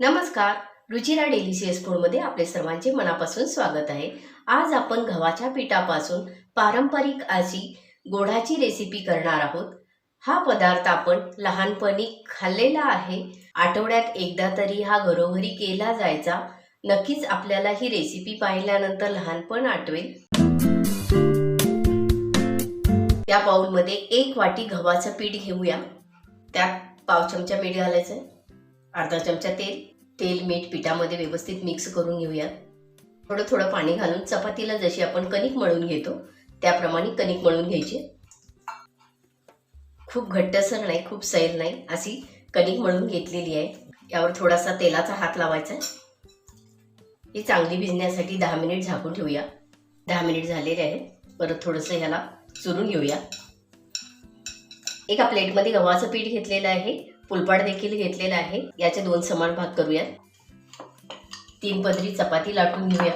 नमस्कार रुचिरा डेलिशियस फूडमध्ये आपले सर्वांचे मनापासून स्वागत आहे. आज आपण गव्हाच्या पिठापासून पारंपरिक अशी गोडाची रेसिपी करणार आहोत. हा पदार्थ आपण लहानपणी खाल्लेला आहे. आठवड्यात एकदा तरी हा घरोघरी केला जायचा. नक्कीच आपल्याला ही रेसिपी पाहिल्यानंतर लहानपण आठवेल. त्या बाऊलमध्ये एक वाटी गव्हाचं पीठ घेऊया. त्यात पाव चमचा मीठ घालायचं अर्धा चमचा तेल. तेल मीठ पिठामध्ये व्यवस्थित मिक्स करून घेऊयात थोडं थोडं पाणी घालून चपातीला जशी आपण कणिक मळून घेतो त्याप्रमाणे कणिक मळून घ्यायची. खूप घट्टसर नाही खूप सैल नाही अशी कणिक मळून घेतलेली आहे. यावर थोडासा तेलाचा हात लावायचा ही चांगली भिजण्यासाठी दहा मिनिट झाकून ठेवूया. दहा मिनिट झालेले आहेत. परत थोडंसं ह्याला चुरून घेऊया. एका प्लेटमध्ये गव्हाचं पीठ घेतलेलं आहे. पुलपाड देखील घेतलेला आहे. याचे दोन समान भाग करूयात. तीन पदरी चपाती लाटून घेऊया.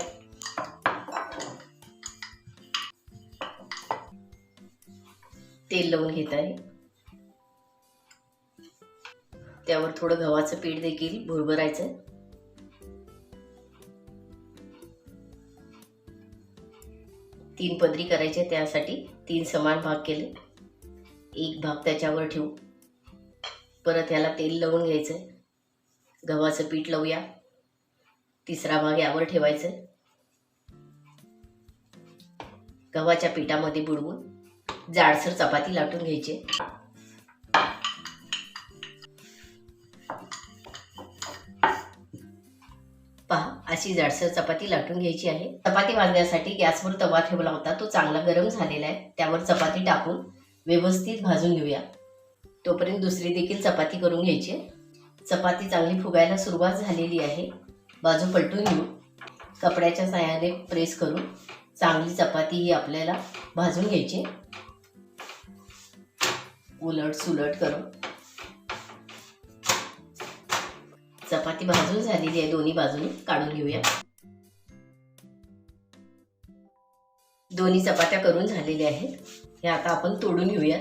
तेल लावून घेत आहे. त्यावर थोडं गव्हाचं पीठ देखील भुरभरायचं. तीन पदरी करायचे त्यासाठी तीन समान भाग केले. एक भाग त्याच्यावर ठेवू. परत ह्याला तेल लावून घ्यायचं. गव्हाचं पीठ लावूया. तिसरा भाग यावर ठेवायचं. गव्हाच्या पिठामध्ये बुडवून जाडसर चपाती लाटून घ्यायची. पहा अशी जाडसर चपाती लाटून घ्यायची आहे. चपाती भाजण्यासाठी गॅसवर तवा ठेवला होता. तो चांगला गरम झालेला आहे. त्यावर चपाती टाकून व्यवस्थित भाजून घेऊया. तोपर्यंत दुसरी देखील चपाती करून घ्यायची चपाती चांगली फुगायला सुरुवात झालेली आहे. बाजू पलटून घेऊ. कपड्याच्या साह्याने प्रेस करून चांगली चपाती ही आपल्याला भाजून घ्यायची उलट सुलट करून चपाती भाजून झालेली आहे दोन्ही बाजूनी. काढून घेऊया. दोन्ही चपात्या करून झालेल्या आहेत. हे आता आपण तोडून घेऊयात.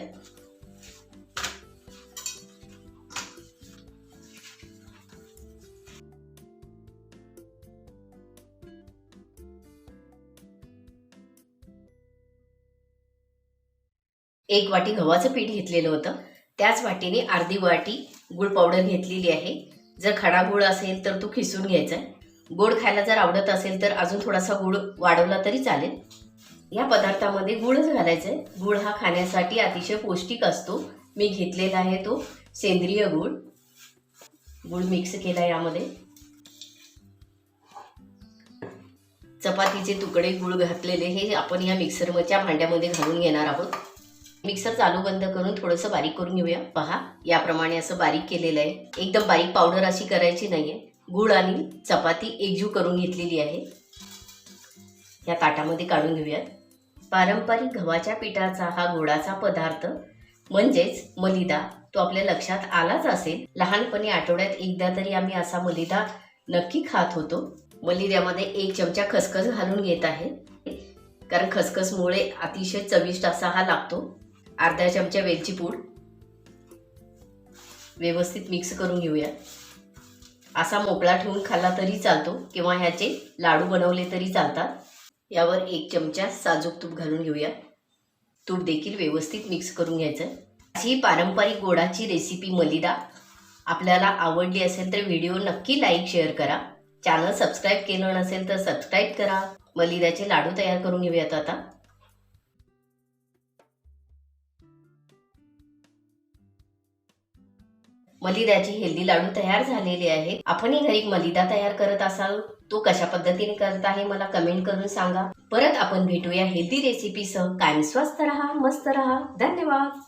एक वाटी गव्हाचं पीठ घेतलेलं होतं. त्याच वाटीने अर्धी वाटी गुळ पावडर घेतलेली आहे. जर खडा गुळ असेल तर तो खिसून घ्यायचा आहे. गोड खायला जर आवडत असेल तर अजून थोडासा गुळ वाढवला तरी चालेल. या पदार्थामध्ये गुळच घालायचा आहे. गुळ हा खाण्यासाठी अतिशय पौष्टिक असतो. मी घेतलेला आहे तो सेंद्रिय गुळ. गुळ मिक्स केला यामध्ये. चपातीचे तुकडे गुळ घातलेले हे आपण या मिक्सरच्या भांड्यामध्ये घालून घेणार आहोत. मिक्सर चालू बंद करून थोडंसं बारीक करून घेऊया. पहा याप्रमाणे असं बारीक केलेलं आहे. एकदम बारीक पावडर अशी करायची नाहीये. गुळ आणि चपाती एकजीव करून घेतलेली आहे. या ताटामध्ये काढून घेऊयात. पारंपरिक गव्हाच्या पिठाचा हा गोडाचा पदार्थ म्हणजेच मलिदा तो आपल्या लक्षात आलाच असेल. लहानपणी आठवड्यात एकदा तरी आम्ही असा मलिदा नक्की खात होतो. मलिद्यामध्ये एक चमचा खसखस घालून घेत आहे. कारण खसखसमुळे अतिशय चविष्ट असा हा लागतो. अर्धा चमचा वेलची पूड. व्यवस्थित मिक्स करून घेऊया. असा मोकळा ठेवून खाल्ला तरी चालतो किंवा ह्याचे लाडू बनवले तरी चालतात. यावर एक चमचा साजूक तूप घालून घेऊया. तूप देखील व्यवस्थित मिक्स करून घ्यायचं. अशी पारंपरिक गोडाची रेसिपी मलिदा. आपल्याला आवडली असेल तर व्हिडिओ नक्की लाईक शेअर करा. चॅनल सबस्क्राईब केलं नसेल तर सबस्क्राईब करा. मलिदाचे लाडू तयार करून घेऊयात आता. मलिदाचे हेल्दी लाडू तयार झालेले आहेत आपणही घरी मलिदा तयार करत असाल तो कशा पद्धतीने करत आहे मला कमेंट करून सांगा. परत आपण भेटूया हेल्दी रेसिपीसह कायम स्वस्त रहा मस्त रहा. धन्यवाद.